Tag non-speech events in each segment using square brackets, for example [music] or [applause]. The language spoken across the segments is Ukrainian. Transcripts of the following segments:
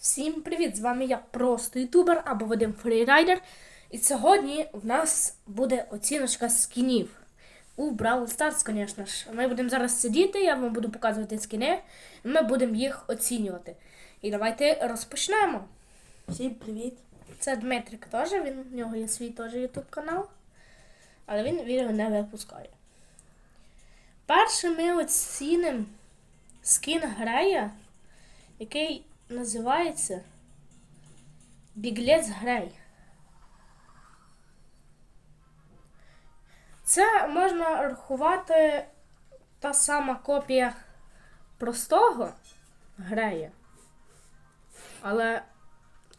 Всім привіт! З вами я просто ютубер або Вадим Фрірайдер. І сьогодні в нас буде оціночка скінів. У Brawl Stars, звісно ж. Ми будемо зараз сидіти, я вам буду показувати скіни, і ми будемо їх оцінювати. І давайте розпочнемо. Всім привіт! Це Дмитрик теж, він, в нього є свій теж ютуб канал, але він відео не випускає. Перше ми оцінимо скін Грея, який називається Біглець Грей. Це можна рахувати та сама копія простого Грея. Але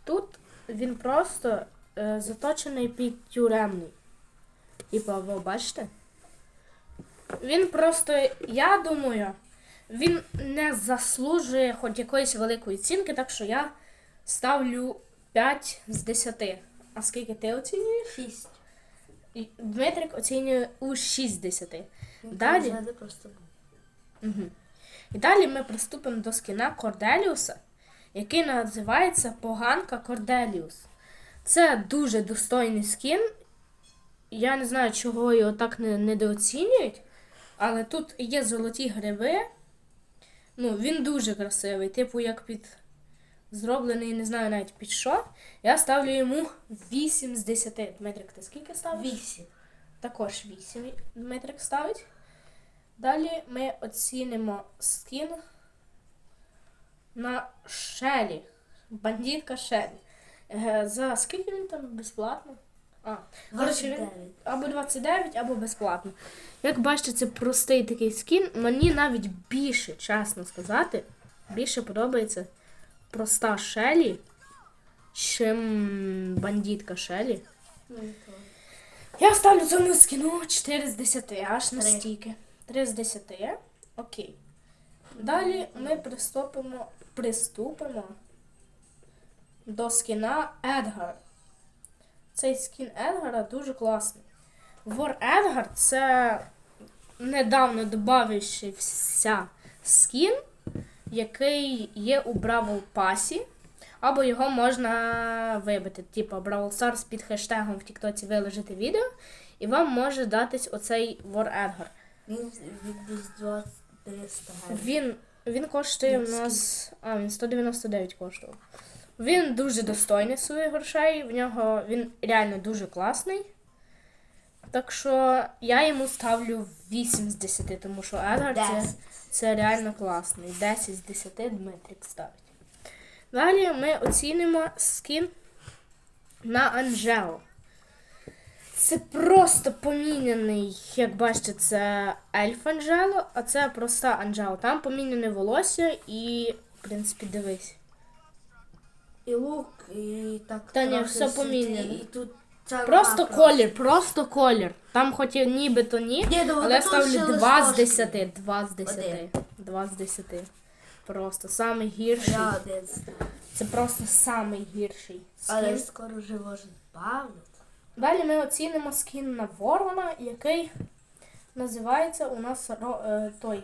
тут він просто е, заточений під тюремний. Ви бачите? Він просто, я думаю, він не заслужує хоч якоїсь великої оцінки, так що я ставлю 5 з 10. А скільки ти оцінюєш? Шість. І Дмитрик оцінює у 6 з 10. Він Далі? просто. Угу. І далі ми приступимо до скіна Корделіуса, який називається Поганка Корделіус. Це дуже достойний скін. Я не знаю, чого його так недооцінюють, але тут є золоті гриби. Ну, він дуже красивий, типу, як під зроблений, не знаю навіть під що. Я ставлю йому 8 з 10. Дмитрик, ти скільки ставиш? Вісім. Також 8 Дмитрик ставить. Далі ми оцінимо скін на Шелі. Бандитка Шелі. За скільки він там безплатно? А, коротше, він 29. або 29, або безплатно. Як бачите, це простий такий скін. Мені навіть більше, чесно сказати, більше подобається проста Шелі, чим бандитка Шелі. Ну. Я ставлю цьому скіну 4 з 10, аж настільки. 3 з 10. Окей. Далі ми приступимо, приступимо до скіна Едгар. Цей скін Едгара дуже класний. Вор Едгар це недавно додавшився скін, який є у Бравл Пасі. Або його можна вибити. Типу Brawl Stars під хештегом в Тіктоці виложити відео, і вам може датись оцей Вор Едгар. Він 20 300 гривень. Він, він коштує Він нас. А, він 199 коштував. Він дуже достойний своїх грошей. В нього він реально дуже класний. Так що я йому ставлю 8 з 10, тому що Едгар це, це реально класний. 10 з 10 Дмитрик ставить. Далі ми оцінимо скін на Анжело. Це просто поміняний, як бачите, це ельф Анжело, а це проста Анжело. Там поміняне волосся і, в принципі, дивись. І лук, і так. Та ні, трохи все сюди, поміняно. І тут ця Просто колір, просто колір. Там хоч і нібито ні, Ні, ну, але я тут ставлю ще 2 з листочки. 10. 2 з 10. 2 з 10. Просто самий гірший. Я один. Це просто самий гірший Але скін. скоро вже може бавити. Далі ми оцінимо скін на Ворона, який називається у нас ро- е, той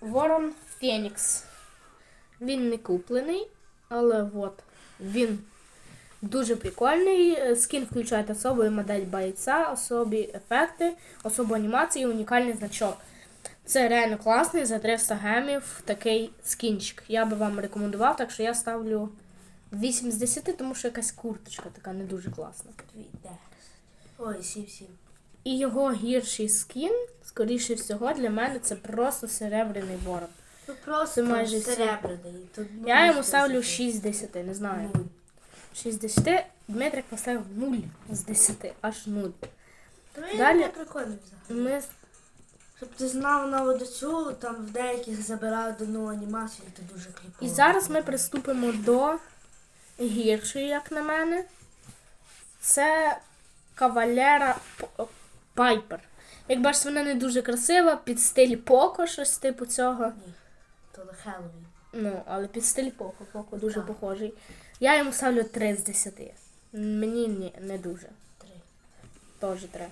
Ворон Фенікс. Він не куплений, але от він дуже прикольний. Е, Скін включає особу і модель бойця, особі ефекти, особу анімації, і унікальний значок. Це реально класний за 300 гемів такий скінчик. Я би вам рекомендував, так що я ставлю 8 з 10, тому що якась курточка така не дуже класна. Ой, сім, сім. І його гірший скін, скоріше всього, для мене це просто серебряний ворон. Ну просто майже серебряний. Тут Я йому ставлю 10. 6 з 10, не знаю. Нуль. 6 з 10. Дмитрик поставив 0 з 10, аж 0. Та він Далі- не прикольний взагалі. Ми Щоб ти знав навіть цю, там в деяких забирають одну анімацію, і це дуже кліпово. І зараз ми приступимо до гіршої, як на мене. Це кавалера Пайпер. Як бачите, вона не дуже красива, під стиль Поко, щось типу цього. Ні, то на Хеллоуін. Ну, але під стиль Поко. Поко дуже Так. похожий. Я йому ставлю 3 з 10. Мені ні, не дуже. Три. Теж 3.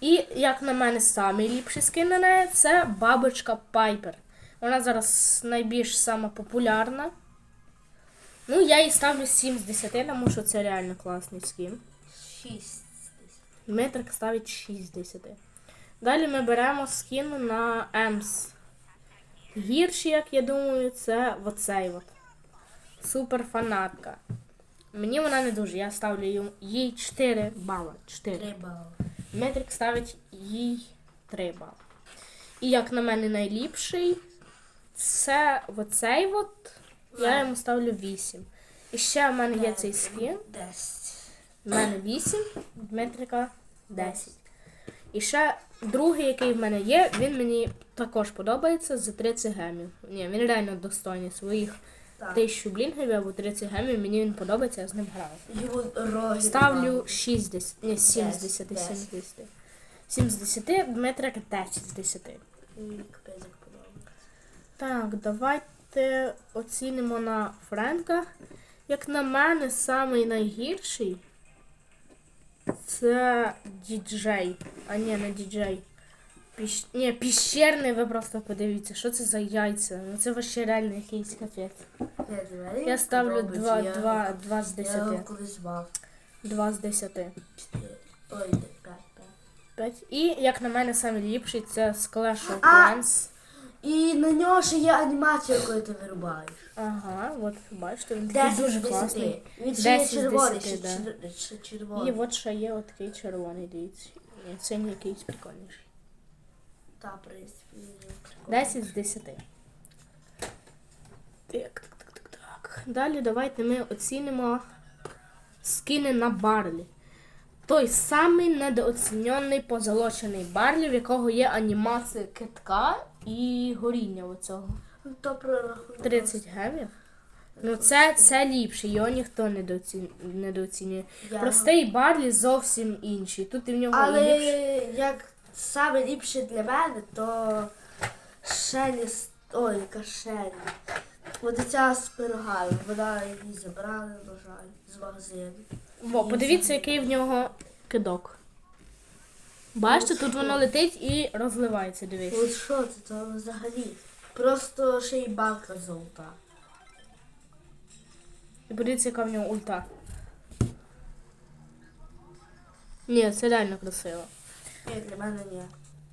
І, як на мене, самий ліпший скин на неї це бабочка Пайпер. Вона зараз найбільш сама популярна. Ну, я їй ставлю 7 з 10, тому що це реально класний скін. Шість. Дмитрик ставить 6 з 10. Далі ми беремо скін на Емс. Гірший, як я думаю, це оцей от. Супер фанатка. Мені вона не дуже. Я ставлю їй 4 бали. 4. Три бали. Метрик ставить їй 3 бали. І як на мене найліпший, це оцей от. Я йому ставлю 8. І ще в мене є цей скін. Десять. У мене 8, Дмитрика 10. І ще другий, який в мене є, він мені також подобається за 30 гемів. Ні, він реально достойний своїх Так. 1000 блінгів або 30 гемів. Мені він подобається, я з ним граю. Його. Ставлю 6 з 10, ні, 7 з 10, 7 з 10. 7 з 10, Дмитрик 10 з 10. Мені капець як подобається. Так, давайте оцінимо на Френка. Як на мене, самий найгірший це діджей. А ні, не діджей. Піщ... Ні, піщерний, ви просто подивіться, що це за яйця. Ну це вообще реально якийсь капець. Я ставлю подобається. 2, Я- 2, 2 з Я колись мав. 2 з 10. Чотири. Ой, де, п'ять, п'ять. 5. І як на мене, самий ліпший це Clash of А! Clans. І на нього ще є анімація, коли ти вирубаєш. Ага, от бачите, він такий дуже класний. Він ще є 10 з червоний, 10, ще, да. чер- ще І червоний. от ще є от такий червоний, дивіться. Це не якийсь прикольніший. Та, в принципі, він прикольний. 10 з 10. Так, так, так, так, так. Далі давайте ми оцінимо скини на Барлі. Той самий недооцінений позолочений Барлі, в якого є анімація китка і горіння оцього. То прорахунок. 30 гемів. Ну це, це ліпше, його ніхто недооцін- недооцінює. Я- Простий Барлі зовсім інший. Тут і в нього Але ліпше. як саме ліпше для мене, то Шелі, ой, яка Шелі. От ця з пирогами, вона її забрали, на жаль, з магазину. Во, подивіться, який в нього кидок. Бачите, тут воно летить і розливається, дивись. От що це, то взагалі? Просто ще й банка золота. І подивіться, яка в нього ульта. Ні, це реально красиво. Ні, для мене ні.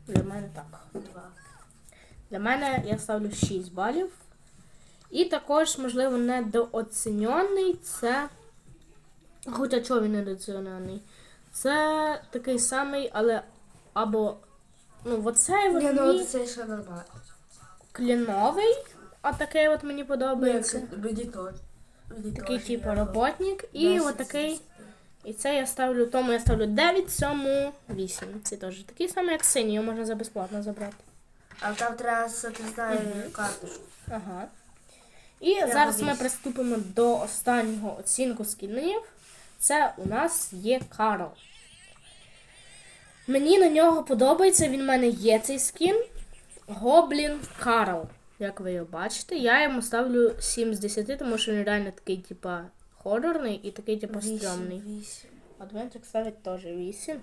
Для мене так. Два. Для мене я ставлю 6 балів. І також, можливо, недооцінений це. Хоча чого він недооцінений? Це такий самий, але або. Ну, оцей от Ні, ну мені от це ще нормально. кленовий, а такий от мені подобається. Мені теж. Мені Такий теж, типу роботник. І десять отакий. І це я ставлю, тому я ставлю 9, цьому 8. Це теж такий самий, як синій, його можна за безплатно забрати. А там треба, ти знаєш, карточку. Ага. І зараз ми приступимо до останнього оцінку скінів. Це у нас є Карл. Мені на нього подобається, він в мене є цей скін. Гоблін Карл. Як ви його бачите, я йому ставлю 7 з 10, тому що він реально такий, типа, хорорний і такий, типа, стрьомний. вісім. Адвенчик ставить теж 8.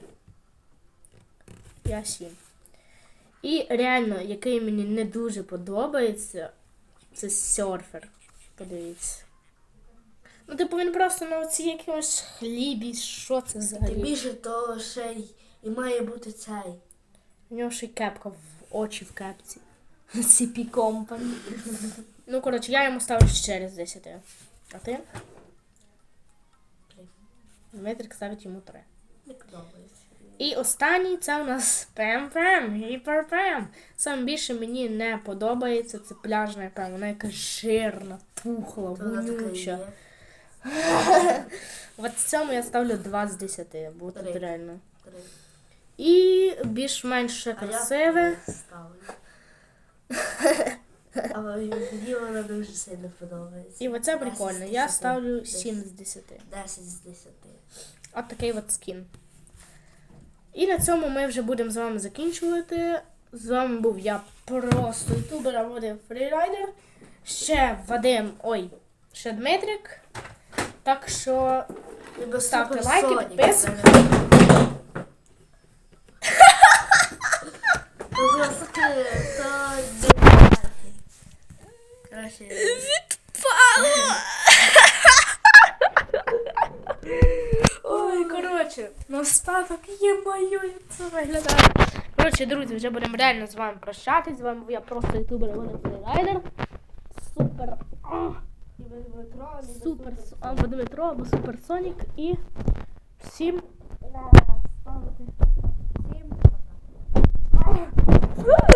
Я 7. І реально, який мені не дуже подобається, це серфер. Подивіться. Ну, типу, він просто на оці якимось хлібі, що це Тим взагалі? більше то ще й і має бути цей. У нього ще й кепка в очі в кепці. [laughs] CP Company. Ну, коротше, я йому ставлю 4 з 10. А ти? Три. Дмитрик ставить йому 3. Не подобається. І останній це у нас пем-пем, гіпер-пем. Саме більше мені не подобається це пляжна пем. Вона якась жирна, така вонюча. [laughs] От цьому я ставлю 2 з 10, бо тут Три. реально. Три. І більш-менш А я красиве. три ставлю. [laughs] Але мені вона дуже сильно подобається. І оце прикольно. Я ставлю 7 з 10. 10 з 10. От такий от скін. І на цьому ми вже будемо з вами закінчувати. З вами був я просто ютубер, а Фрірайдер. Ще Вадим, ой, ще Дмитрик. Так що ставте лайки, підписуйтесь. Відпало! Ой, коротше, наостанок є мою, це виглядає. Коротше, друзі, вже будемо реально з вами прощатись. З вами я просто ютубер Вона Фрірайдер. Супер! Супер або Дмитро, або Суперсонік і всім. Всім.